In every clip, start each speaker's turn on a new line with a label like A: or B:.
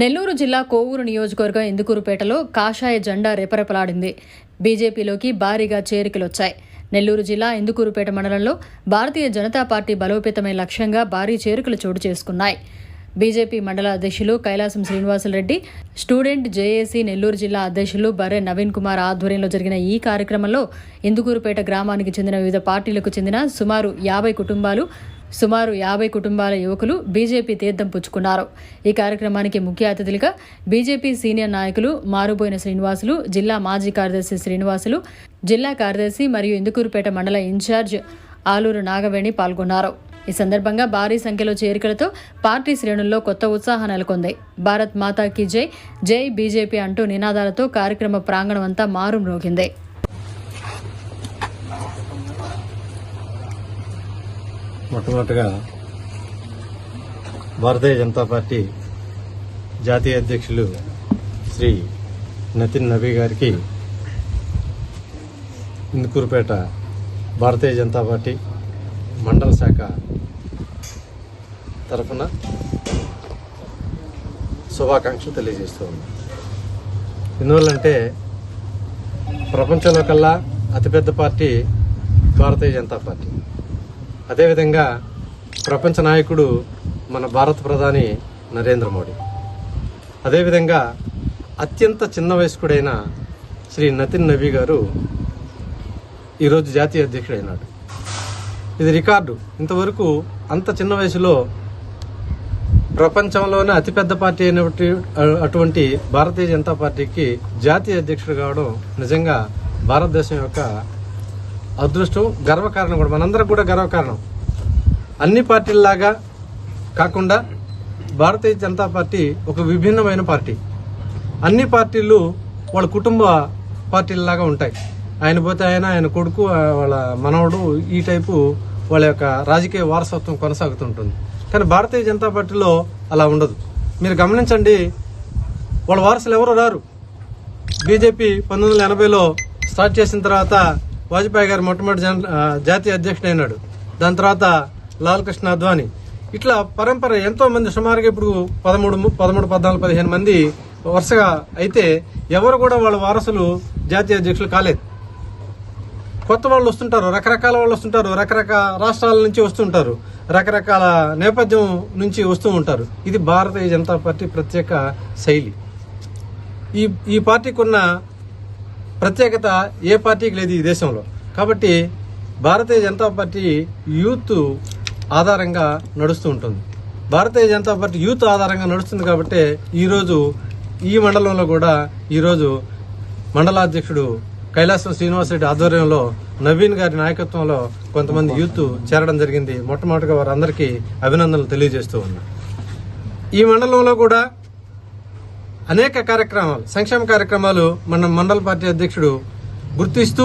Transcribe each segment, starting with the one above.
A: నెల్లూరు జిల్లా కోవూరు నియోజకవర్గం ఇందుకూరుపేటలో కాషాయ జెండా రెపరెపలాడింది. బీజేపీలోకి భారీగా చేరికలొచ్చాయి. నెల్లూరు జిల్లా ఇందుకూరుపేట మండలంలో భారతీయ జనతా పార్టీ బలోపేతమై లక్ష్యంగా భారీ చేరికలు చోటు చేసుకున్నాయి. బీజేపీ మండల అధ్యక్షులు కైలాసం శ్రీనివాసులరెడ్డి స్టూడెంట్ జేఏసీ నెల్లూరు జిల్లా అధ్యక్షులు బర్రె నవీన్ కుమార్ ఆధ్వర్యంలో జరిగిన ఈ కార్యక్రమంలో ఇందుకూరుపేట గ్రామానికి చెందిన వివిధ పార్టీలకు చెందిన సుమారు యాభై కుటుంబాలు సుమారు యాభై కుటుంబాల యువకులు బీజేపీ తీర్థం పుచ్చుకున్నారు. ఈ కార్యక్రమానికి ముఖ్య అతిథులుగా బీజేపీ సీనియర్ నాయకులు మారుబోయిన శ్రీనివాసులు జిల్లా మాజీ కార్యదర్శి శ్రీనివాసులు జిల్లా కార్యదర్శి మరియు ఇందుకూరుపేట మండల ఇన్ఛార్జ్ ఆలూరు నాగవేణి పాల్గొన్నారు. ఈ సందర్భంగా భారీ సంఖ్యలో చేరికలతో పార్టీ శ్రేణుల్లో కొత్త ఉత్సాహం నెలకొంది. భారత్ మాతా కీ జై జై బీజేపీ అంటూ నినాదాలతో కార్యక్రమ ప్రాంగణం అంతా మారుమ్రోగింది.
B: మొట్టమొదటిగా భారతీయ జనతా పార్టీ జాతీయ అధ్యక్షులు శ్రీ నతిన్ నబీ గారికి ఇందుకూరుపేట భారతీయ జనతా పార్టీ మండల శాఖ తరఫున శుభాకాంక్షలు తెలియజేస్తూ ఉన్నాం. ఎందువల్లంటే ప్రపంచంలో కల్లా అతిపెద్ద పార్టీ భారతీయ జనతా పార్టీ. అదేవిధంగా ప్రపంచ నాయకుడు మన భారత ప్రధాని నరేంద్ర మోడీ. అదేవిధంగా అత్యంత చిన్న వయస్కుడైన శ్రీ నతిన్ నబీ గారు ఈరోజు జాతీయ అధ్యక్షుడైనాడు. ఇది రికార్డు. ఇంతవరకు అంత చిన్న వయసులో ప్రపంచంలోనే అతిపెద్ద పార్టీ అయినటువంటి అటువంటి భారతీయ జనతా పార్టీకి జాతీయ అధ్యక్షుడు కావడం నిజంగా భారతదేశం యొక్క అదృష్టం గర్వకారణం కూడా. మనందరం కూడా గర్వకారణం. అన్ని పార్టీలలాగా కాకుండా భారతీయ జనతా పార్టీ ఒక విభిన్నమైన పార్టీ. అన్ని పార్టీలు వాళ్ళ కుటుంబ పార్టీలలాగా ఉంటాయి. ఆయన పోతే ఆయన ఆయన కొడుకు వాళ్ళ మనవడు ఈ టైపు వాళ్ళ యొక్క రాజకీయ వారసత్వం కొనసాగుతుంటుంది. కానీ భారతీయ జనతా పార్టీలో అలా ఉండదు. మీరు గమనించండి వాళ్ళ వారసులు ఎవరు రారు. బీజేపీ పంతొమ్మిది వందల ఎనభైలో స్టార్ట్ చేసిన తర్వాత వాజ్పేయి గారు మొట్టమొదటి జన- జాతీయ అధ్యక్షుడు అయినాడు దాని తర్వాత లాల్ కృష్ణ అద్వానీ. ఇట్లా పరంపర ఎంతో మంది సుమారుగా ఇప్పుడు పదమూడు ము- పదమూడు పద్నాలుగు పదిహేను మంది వరుసగా అయితే ఎవరు కూడా వాళ్ళ వారసులు జాతీయ అధ్యక్షులు కాలేదు. కొత్త వాళ్ళు వస్తుంటారు రకరకాల వాళ్ళు వస్తుంటారు రకరకాల రాష్ట్రాల నుంచి వస్తుంటారు రకరకాల నేపథ్యం నుంచి వస్తూ ఉంటారు. ఇది భారతీయ జనతా పార్టీ ప్రత్యేక శైలి. ఈ ఈ పార్టీకి ఉన్న ప్రత్యేకత ఏ పార్టీకి లేదు ఈ దేశంలో. కాబట్టి భారతీయ జనతా పార్టీ యూత్ ఆధారంగా నడుస్తూ ఉంటుంది. భారతీయ జనతా పార్టీ యూత్ ఆధారంగా నడుస్తుంది కాబట్టి ఈరోజు ఈ మండలంలో కూడా ఈరోజు మండలాధ్యక్షుడు కైలాసం శ్రీనివాసరెడ్డి ఆధ్వర్యంలో నవీన్ గారి నాయకత్వంలో కొంతమంది యూత్ చేరడం జరిగింది. మొట్టమొదటిగా వారందరికీ అభినందనలు తెలియజేస్తూ ఉన్నా. ఈ మండలంలో కూడా అనేక కార్యక్రమాలు సంక్షేమ కార్యక్రమాలు మన మండల పార్టీ అధ్యక్షుడు గుర్తిస్తూ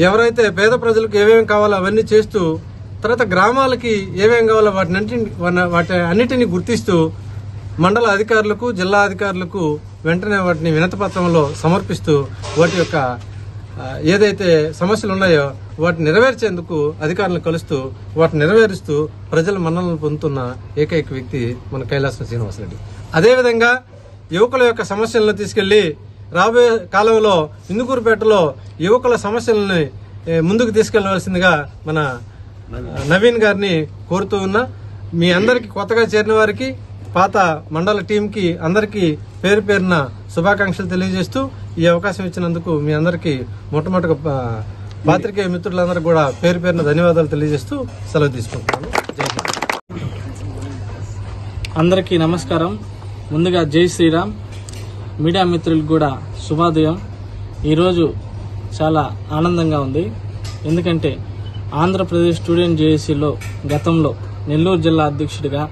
B: ఎవరైతే పేద ప్రజలకు ఏమేమి కావాలో అవన్నీ చేస్తూ తర్వాత గ్రామాలకి ఏమేమి కావాలో వాటిని వాటి అన్నిటిని గుర్తిస్తూ మండల అధికారులకు జిల్లా అధికారులకు వెంటనే వాటిని వినతపత్రంలో సమర్పిస్తూ వాటి యొక్క ఏదైతే సమస్యలు ఉన్నాయో వాటిని నెరవేర్చేందుకు అధికారులను కలుస్తూ వాటిని నెరవేరుస్తూ ప్రజల మన్నలను పొందుతున్న ఏకైక వ్యక్తి మన కైలాసం శ్రీనివాసరెడ్డి. అదేవిధంగా యువకుల యొక్క సమస్యలను తీసుకెళ్ళి రాబోయే కాలంలో ఇందుకూరుపేటలో యువకుల సమస్యలని ముందుకు తీసుకెళ్ళవలసిందిగా మన నవీన్ గారిని కోరుతూ ఉన్నా. మీ అందరికి కొత్తగా చేరిన వారికి పాత మండల టీంకి అందరికీ పేరు పేరున శుభాకాంక్షలు తెలియజేస్తూ ఈ అవకాశం ఇచ్చినందుకు మీ అందరికీ మొట్టమొదటి పాత్రికేయ మిత్రులందరూ కూడా పేరు పేరున ధన్యవాదాలు తెలియజేస్తూ సెలవు తీసుకుంటున్నాను.
C: అందరికీ నమస్కారం. ముందుగా జై శ్రీరామ్. మీడియా మిత్రులకు కూడా శుభోదయం. ఈరోజు చాలా ఆనందంగా ఉంది. ఎందుకంటే ఆంధ్రప్రదేశ్ స్టూడెంట్ జేఏసీలో గతంలో నెల్లూరు జిల్లా అధ్యక్షుడిగా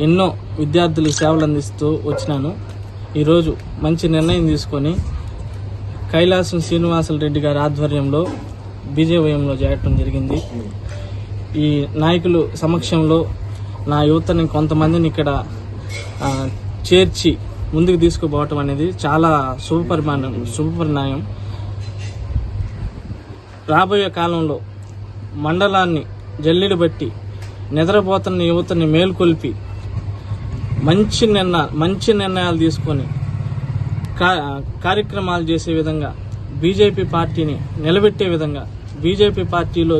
C: ఎన్నో విద్యార్థులు సేవలు అందిస్తూ వచ్చినాను. ఈరోజు మంచి నిర్ణయం తీసుకొని కైలాసం శ్రీనివాసులు రెడ్డి గారి ఆధ్వర్యంలో బీజేవయంలో చేరటం జరిగింది. ఈ నాయకులు సమక్షంలో నా యువతని కొంతమందిని ఇక్కడ చేర్చి ముందుకు తీసుకుపోవటం అనేది చాలా శుభపరిమాణం శుభపరిణాయం రాబోయే కాలంలో మండలాన్ని జల్లిడి బట్టి నిద్రపోతున్న యువతని మేల్కొల్పి మంచి నిర్ణ మంచి నిర్ణయాలు తీసుకొని కార్యక్రమాలు చేసే విధంగా బీజేపీ పార్టీని నిలబెట్టే విధంగా బీజేపీ పార్టీలో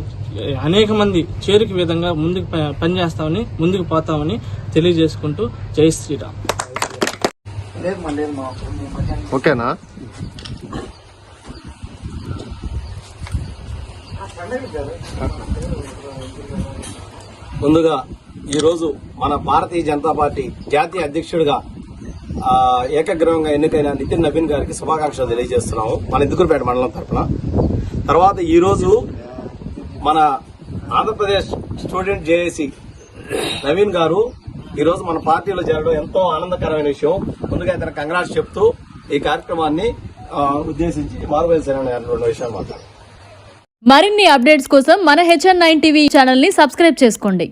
C: అనేక మంది చేరిక విధంగా ముందుకు ప- పనిచేస్తామని ముందుకు పోతామని తెలియజేసుకుంటూ జై శ్రీరామ్.
B: ఓకేనా?
D: ముందుగా ఈరోజు మన భారతీయ జనతా పార్టీ జాతీయ అధ్యక్షుడిగా ఆ, ఏకగ్రీవంగా ఎన్నికైన నితిన్ నవీన్ గారికి శుభాకాంక్షలు తెలియజేస్తున్నాము. మన ఇందుకురుపేట మండలం తరఫున తర్వాత ఈరోజు మన ఆంధ్రప్రదేశ్ స్టూడెంట్ జేఏసీ నవీన్ గారు ఈరోజు మన పార్టీలో చేరడం ఎంతో ఆనందకరమైన విషయం. ముందుగా ఇతను కంగ్రాట్స్ చెప్తూ ఈ కార్యక్రమాన్ని ఉద్దేశించి మారువేలు సరైన రెండు మాట్లాడారు.
A: మరిన్ని అప్డేట్స్ కోసం మన హెచ్ఎన్ నైన్ టీవీ ఛానల్ని సబ్స్క్రైబ్ చేసుకోండి.